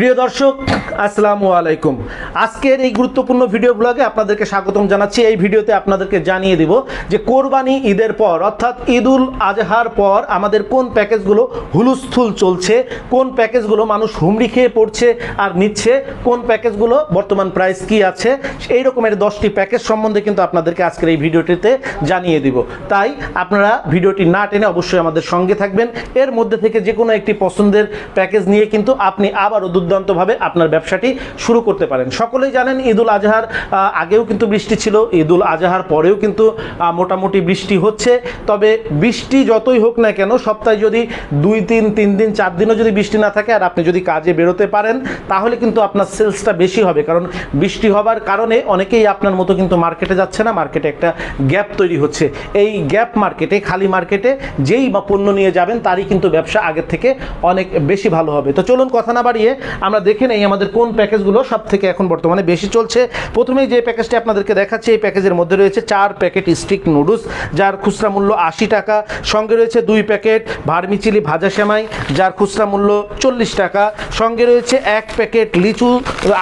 প্রিয় দর্শক, আসসালামু আলাইকুম। আজকের এই গুরুত্বপূর্ণ ভিডিও ব্লগে আপনাদেরকে স্বাগতম জানাচ্ছি। এই ভিডিওতে আপনাদেরকে জানিয়ে দিব যে কোরবানি ঈদের পর, অর্থাৎ ঈদুল আজহার পর আমাদের কোন প্যাকেজগুলো হুলুস্থুল চলছে, কোন প্যাকেজগুলো মানুষ হুমড়ি খেয়ে পড়ছে আর নিচ্ছে, কোন প্যাকেজগুলো বর্তমান প্রাইস কি আছে, এই রকমের দশটি প্যাকেজ সম্বন্ধে কিন্তু আপনাদেরকে আজকের এই ভিডিওটিতে জানিয়ে দিব। তাই আপনারা ভিডিওটি না টেনে অবশ্যই আমাদের সঙ্গে থাকবেন। এর মধ্যে থেকে যে কোনো একটি পছন্দের প্যাকেজ নিয়ে কিন্তু আপনি আবারও দুর্দান্তভাবে আপনার ব্যবসাটি শুরু করতে পারেন। সকলেই জানেন ঈদুল আজহার আগেও কিন্তু বৃষ্টি ছিল, ঈদুল আজহার পরেও কিন্তু মোটামুটি বৃষ্টি হচ্ছে। তবে বৃষ্টি যতই হোক না কেন, সপ্তাহে যদি দুই তিন তিন দিন, চার দিনও যদি বৃষ্টি না থাকে, আর আপনি যদি কাজে বেরোতে পারেন, তাহলে কিন্তু আপনার সেলসটা বেশি হবে। কারণ বৃষ্টি হবার কারণে অনেকেই আপনার মতো কিন্তু মার্কেটে যাচ্ছে না, মার্কেটে একটা গ্যাপ তৈরি হচ্ছে। এই গ্যাপ মার্কেটে, খালি মার্কেটে যেই বা পণ্য নিয়ে যাবেন, তারই কিন্তু ব্যবসা আগের থেকে অনেক বেশি ভালো হবে। তো চলুন কথা না বাড়িয়ে আমরা দেখে নেই আমাদের কোন প্যাকেজগুলো সব থেকে এখন বর্তমানে বেশি চলছে। প্রথমেই যে প্যাকেজটি আপনাদেরকে দেখাচ্ছি, এই প্যাকেজের মধ্যে রয়েছে চার প্যাকেট স্টিক নুডলস, যার খুচরা মূল্য আশি টাকা। সঙ্গে রয়েছে দুই প্যাকেট ভার্মিচিলি ভাজা সেমাই, যার খুচরা মূল্য চল্লিশ টাকা। সঙ্গে রয়েছে এক প্যাকেট লিচু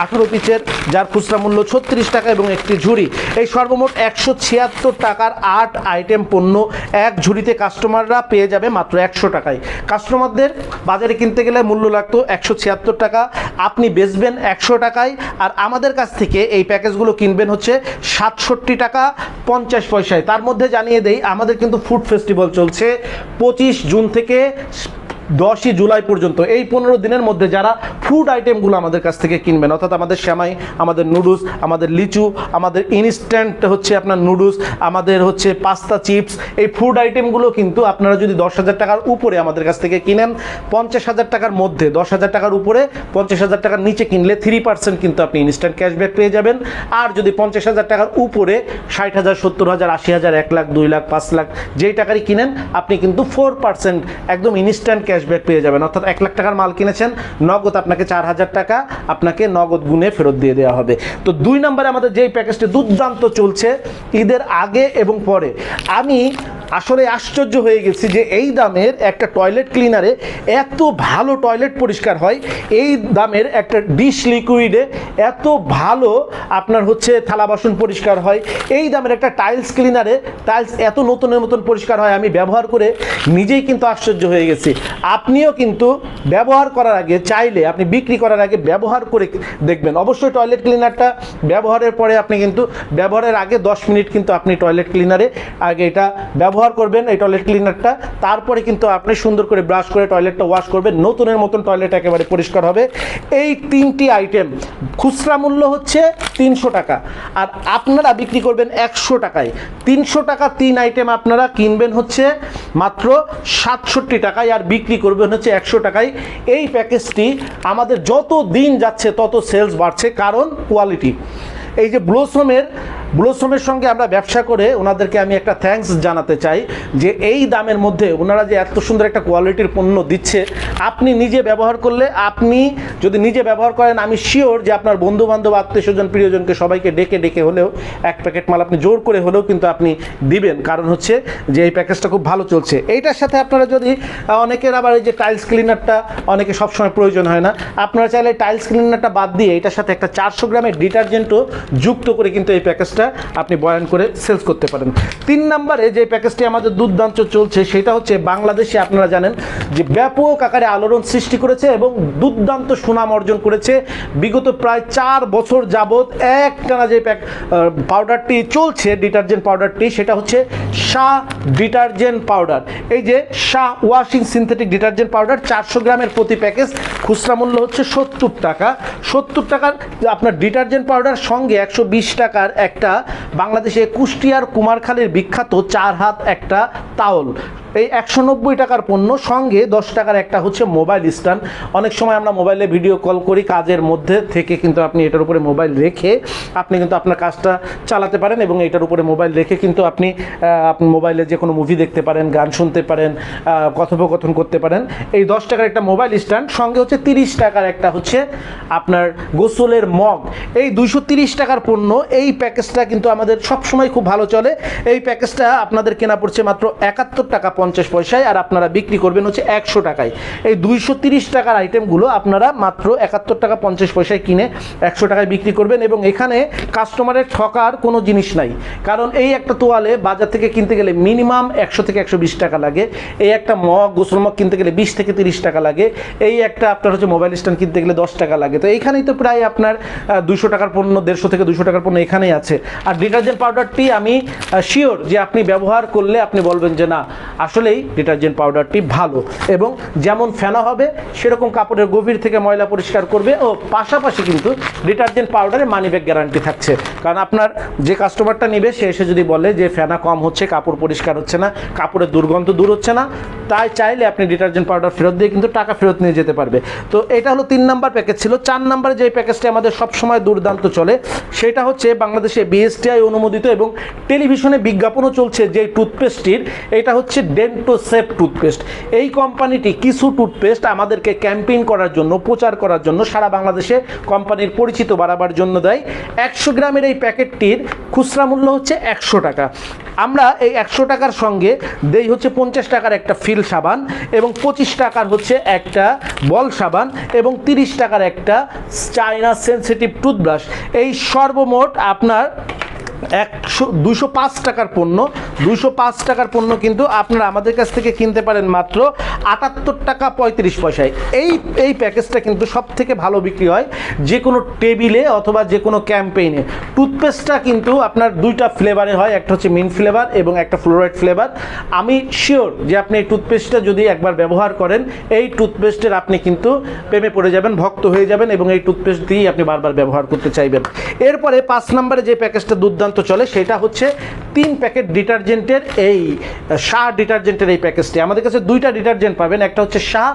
আঠারো পিচের যার খুচরা মূল্য ছত্রিশ টাকা এবং একটি ঝুড়ি। এই সর্বমোট একশো ছিয়াত্তর টাকার আট আইটেম পণ্য এক ঝুড়িতে কাস্টমাররা পেয়ে যাবে মাত্র একশো টাকায়। কাস্টমারদের বাজারে কিনতে গেলে মূল্য লাগতো একশো ছিয়াত্তর টাকা আপনি বেচবেন একশো টাকায়, আর আমাদের কাছ থেকে এই প্যাকেজগুলো কিনবেন হচ্ছে সাতষট্টি টাকা পঞ্চাশ পয়সায়। তার মধ্যে জানিয়ে দেই, আমাদের কিন্তু ফুড ফেস্টিভ্যাল চলছে পঁচিশ জুন থেকে দশই জুলাই পর্যন্ত। এই পনেরো দিনের মধ্যে যারা ফুড আইটেমগুলো আমাদের কাছ থেকে কিনবেন, অর্থাৎ আমাদের শ্যামাই আমাদের নুডলস আমাদের লিচু, আমাদের ইনস্ট্যান্ট হচ্ছে আপনার নুডলস আমাদের হচ্ছে পাস্তা চিপস এই ফুড আইটেমগুলো কিন্তু আপনারা যদি দশ হাজার টাকার উপরে আমাদের কাছ থেকে কিনেন, পঞ্চাশ হাজার টাকার মধ্যে, দশ হাজার টাকার উপরে, পঞ্চাশ হাজার টাকার নিচে কিনলে থ্রি পার্সেন্ট কিন্তু আপনি ইনস্ট্যান্ট ক্যাশব্যাক পেয়ে যাবেন। আর যদি পঞ্চাশ হাজার টাকার উপরে ষাট হাজার, সত্তর হাজার, আশি হাজার, এক লাখ, দুই লাখ, পাঁচ লাখ, যেই টাকারই কিনেন, আপনি কিন্তু ফোর পার্সেন্ট একদম ইনস্ট্যান্ট ক্যাশব্যাক পেয়ে যাবেন। অর্থাৎ এক লাখ টাকার মাল কিনেছেন, নগদ আপনাকে চার হাজার টাকা আপনাকে নগদ গুণে ফেরত দিয়ে দেওয়া হবে। তো দুই নম্বরে আমাদের যেই প্যাকেজটি দুর্দান্ত চলছে, ঈদের আগে এবং পরে। আমি আসলে আশ্চর্য হয়ে গেছি যে এই দামের একটা টয়লেট ক্লিনারে এত ভালো টয়লেট পরিষ্কার হয়। এই দামের একটা ডিশ লিকুইডে এত ভালো আপনার হচ্ছে থালা বাসন পরিষ্কার হয়। এই দামের একটা টাইলস ক্লিনারে টাইলস এত নতুনের মতন পরিষ্কার হয় আমি ব্যবহার করে নিজেই কিন্তু আশ্চর্য হয়ে গেছি। আপনিও কিন্তু ব্যবহার করার আগে চাইলে, আপনি বিক্রি করার আগে ব্যবহার করে দেখবেন। অবশ্যই টয়লেট ক্লিনারটা ব্যবহারের পরে আপনি কিন্তু, ব্যবহারের আগে দশ মিনিট কিন্তু আপনি টয়লেট ক্লিনারে আগে এটা ব্যবহার করবেন এই টয়লেট ক্লিনারটা তারপরে কিন্তু আপনি সুন্দর করে ব্রাশ করে টয়লেটটা ওয়াশ করবেন। নতুনের মতন টয়লেট একেবারে পরিষ্কার হবে। এই তিনটি আইটেম খুচরা মূল্য হচ্ছে তিনশো টাকা। আর আপনারা বিক্রি করবেন একশো টাকায়। তিনশো টাকা তিন আইটেম আপনারা কিনবেন হচ্ছে মাত্র সাতষট্টি টাকায় আর বিক্রি করবেন হচ্ছে একশো টাকায়। এই প্যাকেজটি আমাদের যত দিন যাচ্ছে তত সেলস বাড়ছে। কারণ কোয়ালিটি এই যে ব্লোসমের ব্লোসমের সঙ্গে আমরা ব্যবসা করে ওনাদেরকে আমি একটা থ্যাঙ্কস জানাতে চাই যে এই দামের মধ্যে ওনারা যে এত সুন্দর একটা কোয়ালিটির পণ্য দিচ্ছে, আপনি নিজে ব্যবহার করলে আপনি যদি নিজে ব্যবহার করেন, আমি শিওর যে আপনার বন্ধু বান্ধব আত্মীয় স্বজন প্রিয়জনকে সবাইকে ডেকে ডেকে হলেও, এক প্যাকেট মাল আপনি জোর করে হলেও কিন্তু আপনি দিবেন। কারণ হচ্ছে যে এই প্যাকেজটা খুব ভালো চলছে। এইটার সাথে আপনারা যদি অনেকের আবার এই যে টাইলস ক্লিনারটা অনেকে সবসময় প্রয়োজন হয় না, আপনারা চাইলে টাইলস ক্লিনারটা বাদ দিয়ে এটার সাথে একটা চারশো গ্রামের ডিটারজেন্টও যুক্ত করে কিন্তু এই প্যাকেজটা আপনি বয়ান করে সেলস করতে পারেন। তিন নম্বরে যে প্যাকেজটি আমাদের দুর্দান্ত চলছে, সেটা হচ্ছে বাংলাদেশে আপনারা জানেন যে ব্যাপক আকারে আলোড়ন সৃষ্টি করেছে এবং দুর্দান্ত সুনাম অর্জন করেছে। বিগত প্রায় চার বছর যাবৎ একটানা যে প্যাক পাউডারটি চলছে ডিটারজেন্ট পাউডারটি সেটা হচ্ছে শাহ ডিটারজেন্ট পাউডার এই যে Shah washing synthetic detergent powder চারশো গ্রামের প্রতি প্যাকেজ, খুচরা মূল্য হচ্ছে সত্তর টাকা। সত্তর টাকার আপনার ডিটারজেন্ট পাউডার সঙ্গে একশো বিশ টাকার একটা বাংলাদেশে কুষ্টিয়ার কুমারখালীর বিখ্যাত চার হাত একটা তাওল। এই একশো নব্বই টাকার পণ্য, সঙ্গে দশ টাকার একটা হচ্ছে মোবাইল স্ট্যান্ড। অনেক সময় আমরা মোবাইলে ভিডিও কল করি, কাজের মধ্যে থেকে কিন্তু আপনি এটার উপরে মোবাইল রেখে আপনি কিন্তু আপনার কাজটা চালাতে পারেন এবং এটার উপরে মোবাইল রেখে কিন্তু আপনি মোবাইলে যে কোনো মুভি দেখতে পারেন, গান শুনতে পারেন কথোপকথন করতে পারেন। এই দশ টাকার একটা মোবাইল স্ট্যান্ড, সঙ্গে হচ্ছে তিরিশ টাকার একটা হচ্ছে আপনার গোসলের মগ। এই দুইশো তিরিশ টাকার পণ্য, এই প্যাকেজটা কিন্তু আমাদের সবসময় খুব ভালো চলে। এই প্যাকেজটা আপনাদের কেনা পড়ছে মাত্র একাত্তর টাকা পঞ্চাশ পয়সায় আর আপনারা বিক্রি করবেন হচ্ছে একশো টাকায়। এই দুইশো তিরিশ টাকার আইটেমগুলো আপনারা মাত্র একাত্তর টাকা পঞ্চাশ পয়সায় কিনে একশো টাকায় বিক্রি করবেন এবং এখানে কাস্টমারের ঠকার কোনো জিনিস নাই। কারণ এই একটা তোয়ালে বাজার থেকে কিনতে গেলে মিনিমাম একশো থেকে একশো বিশ টাকা লাগে। এই একটা মগ, গোসল মগ কিনতে গেলে বিশ থেকে তিরিশ টাকা লাগে। এই একটা আপনার হচ্ছে মোবাইল স্ট্যান্ড কিনতে গেলে দশ টাকা লাগে। তো এইখানেই তো প্রায় আপনার দুশো টাকার পণ্য, দেড়শো থেকে দুশো টাকার পণ্য এখানেই আছে। আর ডিটারজেন্ট পাউডারটি আমি শিওর যে আপনি ব্যবহার করলে আপনি বলবেন যে না, আসলেই ডিটারজেন্ট পাউডারটি ভালো। এবং যেমন ফেনা হবে, সেরকম কাপড়ের গভীর থেকে ময়লা পরিষ্কার করবে ও পাশাপাশি কিন্তু ডিটারজেন্ট পাউডারে মানি ব্যাগ গ্যারান্টি থাকছে। কারণ আপনার যে কাস্টমারটা নেবে, সে এসে যদি বলে যে ফেনা কম হচ্ছে, কাপড় পরিষ্কার হচ্ছে না, কাপড়ের দুর্গন্ধ দূর হচ্ছে না, তাই চাইলে আপনি ডিটারজেন্ট পাউডার ফেরত দিয়ে কিন্তু টাকা ফেরত নিয়ে যেতে পারবে। তো এটা হলো তিন নাম্বার প্যাকেজ ছিল। চার নাম্বারে যে প্যাকেজটি আমাদের সবসময় দুর্দান্ত চলে, সেটা হচ্ছে বাংলাদেশে বিএসটিআই অনুমোদিত এবং টেলিভিশনে বিজ্ঞাপনও চলছে যে টুথপেস্টটির এটা হচ্ছে ডেন্টোসেপ টুথপেস্ট এই কোম্পানিটি কিছু টুথপেস্ট আমাদেরকে ক্যাম্পেইন করার জন্য, প্রচার করার জন্য সারা বাংলাদেশে কোম্পানির পরিচিত বাড়াবার জন্য দেয়। একশো গ্রামের এই প্যাকেটটির খুচরা মূল্য হচ্ছে একশো টাকা। আমরা এই একশো টাকার সঙ্গে দেই হচ্ছে পঞ্চাশ টাকার একটা ফিল সাবান এবং পঁচিশ টাকার হচ্ছে একটা বল সাবান এবং তিরিশ টাকার একটা চায়না সেন্সিটিভ টুথব্রাশ এই সর্বমোট আপনার একশো দুশো পাঁচ টাকার পণ্য দুশো পাঁচ টাকার পণ্য কিন্তু আপনারা আমাদের কাছ থেকে কিনতে পারেন মাত্র আটাত্তর টাকা পঁয়ত্রিশ পয়সায়। এই এই প্যাকেজটা কিন্তু সব থেকে ভালো বিক্রি হয় যে কোনো টেবিলে অথবা যে কোনো ক্যাম্পেইনে। টুথপেস্টটা কিন্তু আপনার দুইটা ফ্লেভারে হয়, একটা হচ্ছে মিন ফ্লেভার এবং একটা ফ্লোরাইড ফ্লেভার। আমি শিওর যে আপনি এই টুথপেস্টটা যদি একবার ব্যবহার করেন, এই টুথপেস্টের আপনি কিন্তু প্রেমে পড়ে যাবেন, ভক্ত হয়ে যাবেন এবং এই টুথপেস্ট দিয়েই আপনি বারবার ব্যবহার করতে চাইবেন। এরপরে পাঁচ নম্বরে যে প্যাকেজটা দুর্দান্ত চলে, সেটা হচ্ছে তিন প্যাকেট ডিটারজেন্টের এই শাহ ডিটারজেন্টের এই প্যাকেজটি আমাদের কাছে দুইটা ডিটারজেন্ট পাবেন, একটা হচ্ছে শাহ,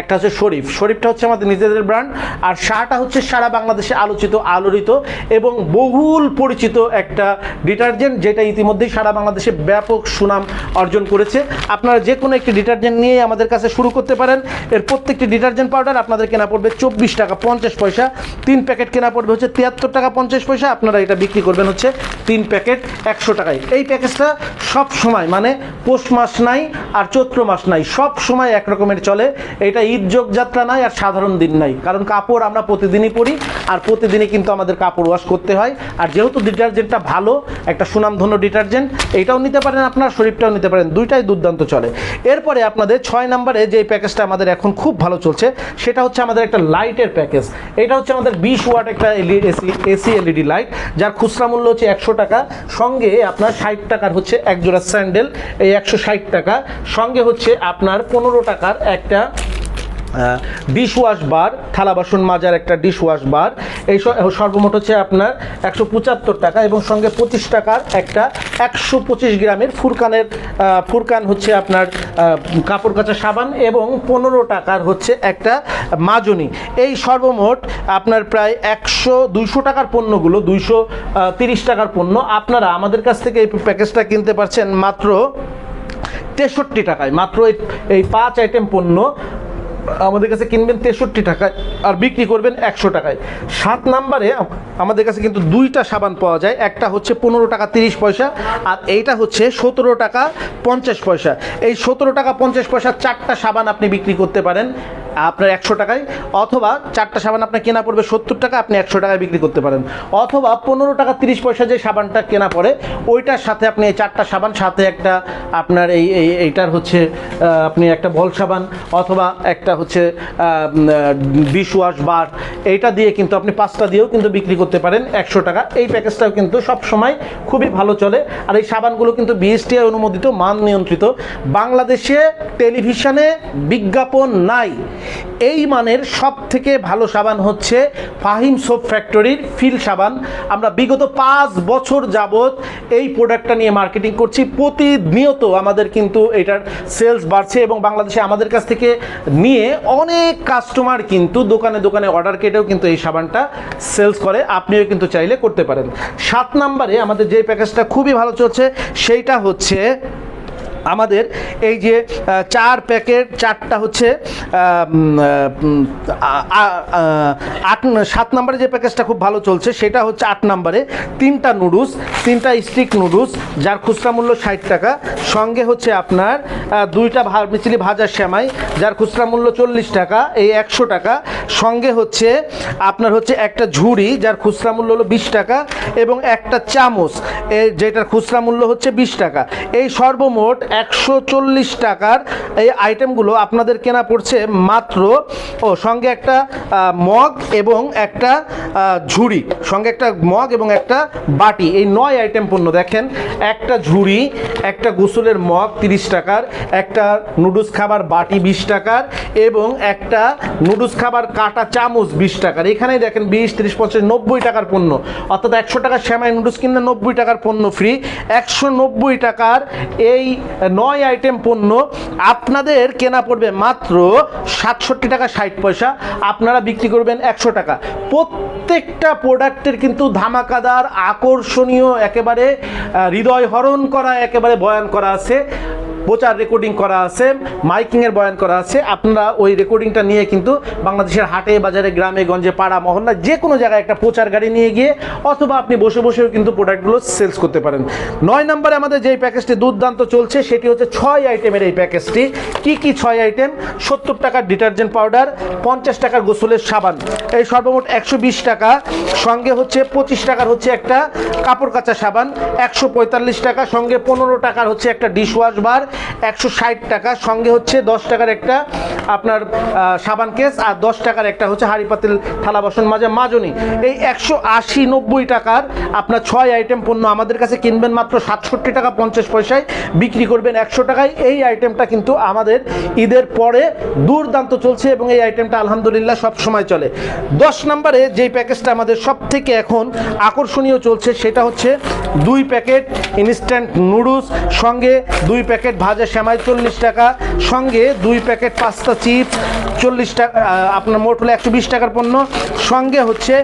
একটা হচ্ছে শরীফ। শরীফটা হচ্ছে আমাদের নিজেদের ব্র্যান্ড আর শাহটা হচ্ছে সারা বাংলাদেশে আলোচিত, আলোড়িত এবং বহুল পরিচিত একটা ডিটারজেন্ট, যেটা ইতিমধ্যেই সারা বাংলাদেশে ব্যাপক সুনাম অর্জন করেছে। আপনারা যে কোনো একটি ডিটারজেন্ট নিয়ে আমাদের কাছে শুরু করতে পারেন। এর প্রত্যেকটি ডিটারজেন্ট পাউডার আপনাদের কেনা পড়বে চব্বিশ টাকা পঞ্চাশ পয়সা। তিন প্যাকেট কেনা পড়বে হচ্ছে তিয়াত্তর টাকা পঞ্চাশ পয়সা। আপনারা এটা বিক্রি করবেন হচ্ছে তিন প্যাকেট একশো টাকায়। এই প্যাকেজটা সব সময় মানে পৌষ মাস নাই আর চৈত্র মাস নাই, সব সময় এক রকমের চলে। এটা ঈদ যোগ যাত্রা নাই আর সাধারণ দিন নাই। কারণ কাপড় আমরা প্রতিদিনই পরি আর প্রতিদিনই কিন্তু আমাদের কাপড় ওয়াশ করতে হয়। আর যেহেতু ডিটারজেন্টটা ভালো, একটা সুনামধন্য ডিটারজেন্ট, এটাও নিতে পারেন আপনার, শরীরটাও নিতে পারেন, দুইটাই দুর্দান্ত চলে। এরপরে আপনাদের ছয় নম্বরে যে প্যাকেজটা আমাদের এখন খুব ভালো চলছে, সেটা হচ্ছে আমাদের একটা লাইটের প্যাকেজ। এটা হচ্ছে আমাদের বিশ ওয়াট একটা এসি এসি এলইডি লাইট, যার খুচরা মূল্য হচ্ছে একশো টাকা। সঙ্গে আপনার ষাট টাকার হচ্ছে এক জোড়া স্যান্ডেল এই একশো ষাট টাকা। সঙ্গে হচ্ছে আপনার পনেরো টাকার একটা ডিশ ওয়াশ বার থালা বাসন মাজার একটা ডিশ ওয়াশ বার এই সর্বমোট হচ্ছে আপনার একশো পঁচাত্তর টাকা এবং সঙ্গে পঁচিশ টাকার একটা একশো পঁচিশ গ্রামের ফুরকানের ফুরকান হচ্ছে আপনার কাপড় কাচা সাবান এবং পনেরো টাকার হচ্ছে একটা মাজনি। এই সর্বমোট আপনার প্রায় একশো দুইশো টাকার পণ্যগুলো, দুইশো তিরিশ টাকার পণ্য আপনারা আমাদের কাছ থেকে এই প্যাকেজটা কিনতে পারছেন মাত্র তেষট্টি টাকায়। মাত্র এই পাঁচ আইটেম পণ্য আমাদের কাছে কিনবেন তেষট্টি টাকায় আর বিক্রি করবেন একশো টাকায়। সাত নাম্বারে আমাদের কাছে কিন্তু দুইটা সাবান পাওয়া যায়। একটা হচ্ছে পনেরো টাকা তিরিশ পয়সা আর এইটা হচ্ছে সতেরো টাকা পঞ্চাশ পয়সা। এই সতেরো টাকা পঞ্চাশ পয়সা চারটা সাবান আপনি বিক্রি করতে পারেন আপনার একশো টাকায় অথবা চারটা সাবান আপনার কেনা পড়বে সত্তর টাকা, আপনি একশো টাকায় বিক্রি করতে পারেন। অথবা পনেরো টাকা তিরিশ পয়সা যে সাবানটা কেনা পড়ে, ওইটার সাথে আপনি এই চারটা সাবান, সাথে একটা আপনার এই এই, এইটার হচ্ছে আপনি একটা বল সাবান অথবা একটা হচ্ছে ডিশ ওয়াশ বার, এইটা দিয়ে কিন্তু আপনি পাঁচটা দিয়েও কিন্তু বিক্রি করতে পারেন একশো টাকা। এই প্যাকেজটাও কিন্তু সব সময় খুবই ভালো চলে। আর এই সাবানগুলো কিন্তু বিএসটিআই অনুমোদিত, মান নিয়ন্ত্রিত। বাংলাদেশে টেলিভিশনে বিজ্ঞাপন নাই। এই মানের সব থেকে ভালো সাবান হচ্ছে ফাহিম সোপ ফ্যাক্টরির ফিল সাবান। আমরা বিগত পাঁচ বছর যাবত এই প্রোডাক্টটা নিয়ে মার্কেটিং করছি। প্রতিনিয়ত আমাদের কিন্তু এটার সেলস বাড়ছে এবং বাংলাদেশে আমাদের কাছ থেকে নিয়ে অনেক কাস্টমার কিন্তু দোকানে দোকানে অর্ডার কেটেও কিন্তু এই সাবানটা সেলস করে। আপনিও কিন্তু চাইলে করতে পারেন। সাত নাম্বারে আমাদের যে প্যাকেজটা খুবই ভালো চলছে, সেইটা হচ্ছে আমাদের এই যে চার প্যাকেট, চারটা হচ্ছে আট, সাত নম্বরে যে প্যাকেজটা খুব ভালো চলছে, সেটা হচ্ছে আট নম্বরে তিনটা নুডলস, তিনটা স্টিক নুডলস, যার খুচরা মূল্য ষাট টাকা। সঙ্গে হচ্ছে আপনার দুইটা মিচিলি ভাজা শ্যামাই যার খুচরা মূল্য চল্লিশ টাকা, এই একশো টাকা। সঙ্গে হচ্ছে আপনার হচ্ছে একটা ঝুড়ি, যার খুচরা মূল্য হলো বিশ টাকা, এবং একটা চামচ যেটার খুচরা মূল্য হচ্ছে বিশ টাকা। এই সর্বমোট একশো চল্লিশ টাকার এই আইটেমগুলো আপনাদের কেনা পড়ছে মাত্র, ও, সঙ্গে একটা মগ এবং একটা ঝুড়ি, সঙ্গে একটা মগ এবং একটা বাটি। এই নয় আইটেম পণ্য দেখেন, একটা ঝুড়ি, একটা গোসলের মগ তিরিশ টাকার, একটা নুডলস খাবার বাটি বিশ টাকার এবং একটা নুডলস খাবার কাটা চামচ বিশ টাকার। এখানেই দেখেন বিশ, তিরিশ পঞ্চাশ নব্বই টাকার পণ্য। অর্থাৎ একশো টাকার শ্যামাই নুডলস কিনলে নব্বই টাকার পণ্য ফ্রি একশো নব্বই টাকার এই নয় আইটেম পণ্য আপনাদের কেনা পড়বে মাত্র সাতষট্টি টাকা ষাট পয়সা। আপনারা বিক্রি করবেন একশো টাকা। প্রত্যেকটা প্রোডাক্টের কিন্তু ধামাকাদার আকর্ষণীয় একেবারে হৃদয় হরণ করা একেবারে বয়ান করা আছে। প্রচার রেকর্ডিং করা আছে মাইকিংয়ের বয়ান করা আছে। আপনারা ওই রেকর্ডিংটা নিয়ে কিন্তু বাংলাদেশের হাটে, বাজারে, গ্রামে, গঞ্জে, পাড়া মহল্লা যে কোনো জায়গায় একটা প্রচার গাড়ি নিয়ে গিয়ে অথবা আপনি বসে বসেও কিন্তু প্রোডাক্টগুলো সেলস করতে পারেন। নয় নম্বরে আমাদের যেই প্যাকেজটি দুর্দান্ত চলছে, সেটি হচ্ছে ছয় আইটেমের এই প্যাকেজটি কি কি ছয় আইটেম সত্তর টাকার ডিটারজেন্ট পাউডার পঞ্চাশ টাকার গোসলের সাবান। এই সর্বমোট একশো বিশ টাকা। সঙ্গে হচ্ছে পঁচিশ টাকার হচ্ছে একটা কাপড় কাচা সাবান, একশো পঁয়তাল্লিশ টাকা। সঙ্গে পনেরো টাকার হচ্ছে একটা ডিশ ওয়াশ বার একশো ষাট টাকা, সঙ্গে হচ্ছে দশ টাকার একটা আপনার সাবান কেস, আর দশ টাকার একটা হচ্ছে হাঁড়ি পাতিল থালা বাসন মাজা মাজনি। এই একশো আশি নব্বই টাকার আপনার ছয় আইটেম পণ্য আমাদের কাছে কিনবেন মাত্র সাতষট্টি টাকা পঞ্চাশ পয়সায়, বিক্রি করবেন একশো টাকায়। এই আইটেমটা কিন্তু আমাদের ঈদের পরে দুর্দান্ত চলছে এবং এই আইটেমটা আলহামদুলিল্লাহ সব সময় চলে। দশ নম্বরে যেই প্যাকেজটা আমাদের সব থেকে এখন আকর্ষণীয় চলছে, সেটা হচ্ছে দুই প্যাকেট ইনস্ট্যান্ট নুডলস সঙ্গে দুই প্যাকেট ভাজা শ্যামাই চল্লিশ টাকা, সঙ্গে দুই প্যাকেট পাস্তা চিপস চল্লিশ টাকা আপনার মোট হলো একশো বিশ টাকার পণ্য। সঙ্গে হচ্ছে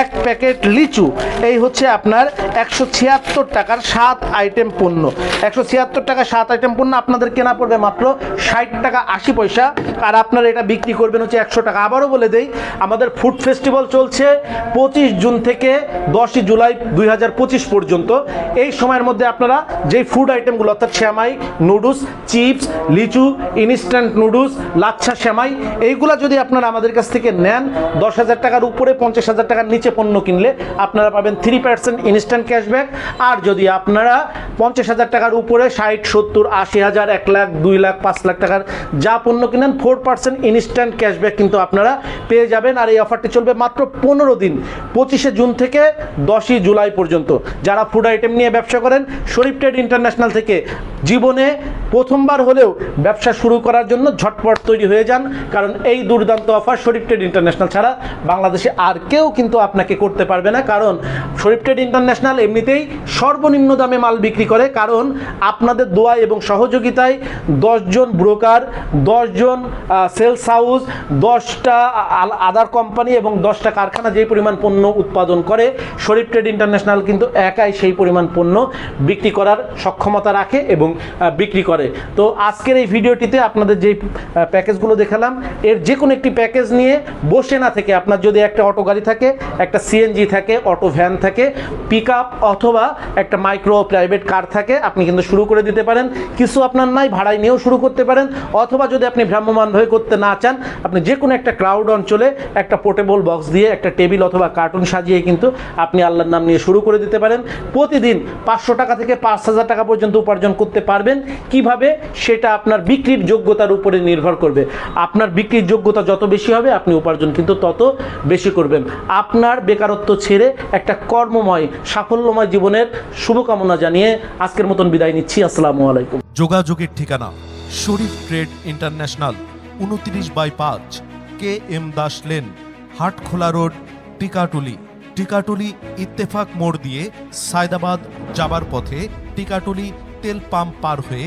এক প্যাকেট লিচু, এই হচ্ছে আপনার একশো ছিয়াত্তর টাকার সাত আইটেম পণ্য। একশো ছিয়াত্তর টাকা সাত আইটেম পণ্য আপনাদের কেনা পড়বে মাত্র ষাট টাকা আশি পয়সা। আর আপনারা এটা বিক্রি করবেন হচ্ছে একশো টাকা। আবারও বলে দেই, আমাদের ফুড ফেস্টিভ্যাল চলছে পঁচিশ জুন থেকে দশই জুলাই দুই হাজার পঁচিশ পর্যন্ত। এই সময়ের মধ্যে আপনারা যেই ফুড আইটেমগুলো, অর্থাৎ শ্যামাই নুডলস চিপস লিচু ইনস্ট্যান্ট নুডলস লাচ্ছা শ্যামাই এইগুলা যদি আপনারা আমাদের কাছ থেকে নেন, দশ হাজার টাকার উপরে পঞ্চাশ হাজার টাকার নিচে পণ্য কিনলে আপনারা পাবেন থ্রি পার্সেন্ট ইনস্ট্যান্ট ক্যাশব্যাক আর যদি আপনারা পঞ্চাশ হাজার টাকার উপরে ষাট, সত্তর, আশি হাজার, এক লাখ, দুই লাখ, পাঁচ লাখ টাকার যা পণ্য কিনেন ফোর পার্সেন্ট ইনস্ট্যান্ট ক্যাশব্যাক কিন্তু আপনারা পেয়ে যাবেন। আর এই অফারটি চলবে মাত্র পনেরো দিন, পঁচিশে জুন থেকে দশই জুলাই পর্যন্ত। যারা ফুড আইটেম নিয়ে ব্যবসা করেন, শরীফ ট্রেড ইন্টারন্যাশনাল থেকে জীবনে প্রথমবার হলেও ব্যবসা শুরু করার জন্য ঝটপট তৈরি হয়ে যান, কারণ এই দুর্দান্ত অফার শরীফ ট্রেড ইন্টারন্যাশনাল ছাড়া বাংলাদেশে আর কেউ কিন্তু আপনাকে করতে পারবে না। কারণ শরীফ ট্রেড ইন্টারন্যাশনাল এমনিতেই সর্বনিম্ন দামে মাল বিক্রি করে, কারণ আপনাদের দোয়া এবং সহযোগিতায় দশজন ব্রোকার দশজন সেলস হাউস দশটা আদার কোম্পানি এবং দশটা কারখানা যেই পরিমাণ পণ্য উৎপাদন করে শরীফ ট্রেড ইন্টারন্যাশনাল কিন্তু একাই সেই পরিমাণ পণ্য বিক্রি করার সক্ষমতা রাখে এবং বিক্রি করে। তো আজকের এই ভিডিওটিতে আপনাদের আহ, প্যাকেজগুলো দেখালাম এর যে কোনো একটি প্যাকেজ নিয়ে বসে না থেকে আপনার যদি একটা অটো গাড়ি থাকে একটা সিএনজি থাকে অটো ভ্যান থাকে পিক অথবা একটা মাইক্রো প্রাইভেট কার থাকে আপনি কিন্তু শুরু করে দিতে পারেন। কিছু আপনার নাই ভাড়ায় নিয়েও শুরু করতে পারেন। অথবা যদি আপনি ভ্রাম্যমান হয়ে করতে না চান আপনি যে কোনো একটা ক্রাউড অঞ্চলে একটা পোর্টেবল বক্স দিয়ে একটা টেবিল অথবা কার্টুন সাজিয়ে কিন্তু আপনি আল্লাহর নাম নিয়ে শুরু করে দিতে পারেন। প্রতিদিন পাঁচশো টাকা থেকে পাঁচ হাজার টাকা পর্যন্ত উপার্জন করতে পারবেন। কীভাবে সেটা আপনার বিক্রির যোগ্যতার উপরে নির্ভর করবে। আপনার বিক্রির যোগ্যতা যত বেশি হবে, আপনি উপার্জন কিন্তু তত বেশি করবেন। আপনার বেকারত্ব ছেড়ে একটা কর্মময়, সাফল্যময় জীবনের শুভকামনা জানিয়ে আজকের মতন বিদায় নিচ্ছি। আসসালামু আলাইকুম। যোগাযোগের ঠিকানা, শরীফ ট্রেড ইন্টারন্যাশনাল, উনত্রিশ বাই পাঁচ, K M Das lane, Hatkhola road, Tikatuli. Tikatuli Ittefaq মোড় দিয়ে সায়দাবাদ যাবার পথে টিকাটুলি তেল পাম্প পার হয়ে